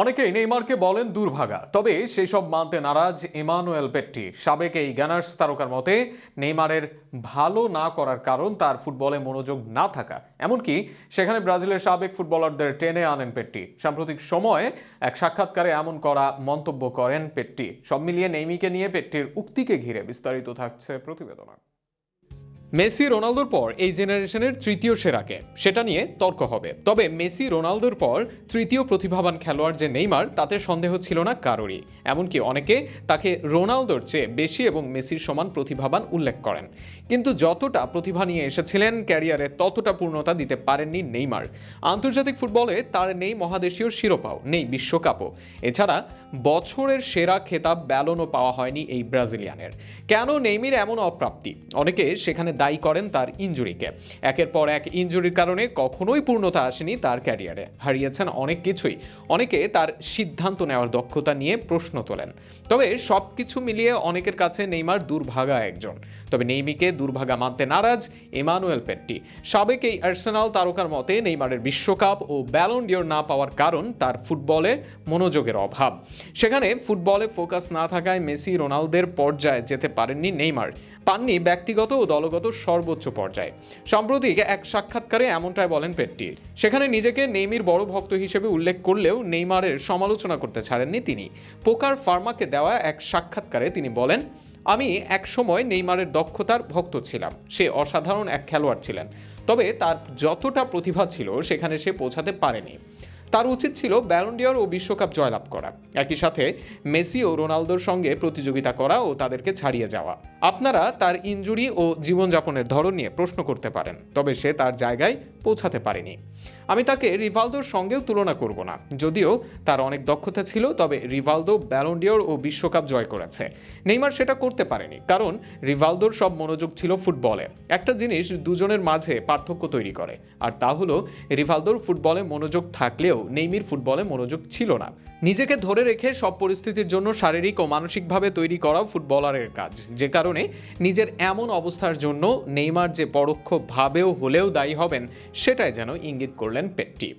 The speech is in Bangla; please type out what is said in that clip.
অনেকেই নেইমারকে বলেন দুর্ভাগা, তবে সেই সব মানতে নারাজ ইমানুয়েল পেট্টি। সাবেক এই গ্যানার্স তারকার মতে, নেইমারের ভালো না করার কারণ তার ফুটবলে মনোযোগ না থাকা। এমনকি সেখানে ব্রাজিলের সাবেক ফুটবলারদের টেনে আনেন পেট্টি। সাম্প্রতিক সময়ে এক সাক্ষাৎকারে এমন করা মন্তব্য করেন পেট্টি। সব মিলিয়ে নেইমিকে নিয়ে পেট্টির উক্তিকে ঘিরে বিস্তারিত থাকছে প্রতিবেদনা। মেসি রোনালদোর পর এই জেনারেশনের তৃতীয় সেরাকে, সেটা নিয়ে তর্ক হবে। তবে মেসি রোনালদোর পর তৃতীয় প্রতিভাবান খেলোয়াড় যে নেইমার, তাতে সন্দেহ ছিল না কারোরই। এমনকি অনেকে তাকে রোনালদোর চেয়ে বেশি এবং মেসির সমান প্রতিভাবান উল্লেখ করেন। কিন্তু যতটা প্রতিভা নিয়ে এসেছিলেন ক্যারিয়ারে, ততটা পূর্ণতা দিতে পারেননি নেইমার। আন্তর্জাতিক ফুটবলে তার নেই মহাদেশীয় শিরোপাও, নেই বিশ্বকাপও। এছাড়া বছরের সেরা খেতাব ব্যালনও পাওয়া হয়নি এই ব্রাজিলিয়ানের। কেন নেইমির এমন অপ্রাপ্তি? অনেকে সেখানে দায়ী করেন তার ইঞ্জুরিকে একের পর এক ইঞ্জুরির কারণে কখনোই পূর্ণতা আসেনি তার ক্যারিয়ারে। হারিয়েছেন অনেক কিছুই। অনেকে তার সিদ্ধান্ত নেওয়ার দক্ষতা নিয়ে প্রশ্ন তোলেন। তবে সব কিছু মিলিয়ে অনেকের কাছে নেইমার দুর্ভাগা একজন। তবে নেইমিকে দুর্ভাগা মানতে নারাজ এমানুয়েল পেট্টি। সাবেক এই আর্সেনাল তারকার মতে নেইমারের বিশ্বকাপ ও ব্যালন ডিওর না পাওয়ার কারণ তার ফুটবলে মনোযোগের অভাব। সেখানে ফুটবলে ফোকাস না থাকায় মেসি, রোনালদের পর্যায়ে যেতে পারেননি নেইমার। পাননি ব্যক্তিগত ও দলগত সর্বোচ্চ পর্যায়ে। সাম্প্রতিক এক সাক্ষাৎকারে এমনটাই বলেন পেট্টি। সেখানে নিজেকে নেইমির বড় ভক্ত হিসেবে উল্লেখ করলেও নেইমারের সমালোচনা করতে ছাড়েননি তিনি। পোকার ফার্মাকে দেওয়া এক সাক্ষাৎকারে তিনি বলেন, আমি এক সময় নেইমারের দক্ষতার ভক্ত ছিলাম। সে অসাধারণ এক খেলোয়াড় ছিলেন। তবে তার যতটা প্রতিভা ছিল সেখানে সে পৌঁছাতে পারেনি। তার উচিত ছিল ব্যালন্ডিয়র ও বিশ্বকাপ জয়লাভ করা। একই সাথে মেসি ও রোনালদোর সঙ্গে প্রতিযোগিতা করা ও তাদেরকে ছাড়িয়ে যাওয়া। আপনারা তার ইনজুরি ও জীবনযাপনের ধরন নিয়ে প্রশ্ন করতে পারেন, তবে সে তার জায়গায় পৌঁছাতে পারেনি। আমি তাকে রিভালদোর সঙ্গেও তুলনা করব না, যদিও তার অনেক দক্ষতা ছিল, তবে রিভালদো ব্যালন্ডিয়র ও বিশ্বকাপ জয় করেছে। নেইমার সেটা করতে পারেনি, কারণ রিভালদোর সব মনোযোগ ছিল ফুটবলে। একটা জিনিস দুজনের মাঝে পার্থক্য তৈরি করে, আর তা হলো রিভালদোর ফুটবলে মনোযোগ থাকলেও নেইমির ফুটবলে মনোযোগ ছিল না। নিজেকে ধরে রেখে সব পরিস্থিতির জন্য শারীরিক ও মানসিকভাবে তৈরি করাও ফুটবলারের কাজ। যে কারণে নিজের এমন অবস্থার জন্য নেইমার যে পরোক্ষভাবেও হলেও দায়ী হবেন, সেটাই যেন ইঙ্গিত করলেন পেট্টি।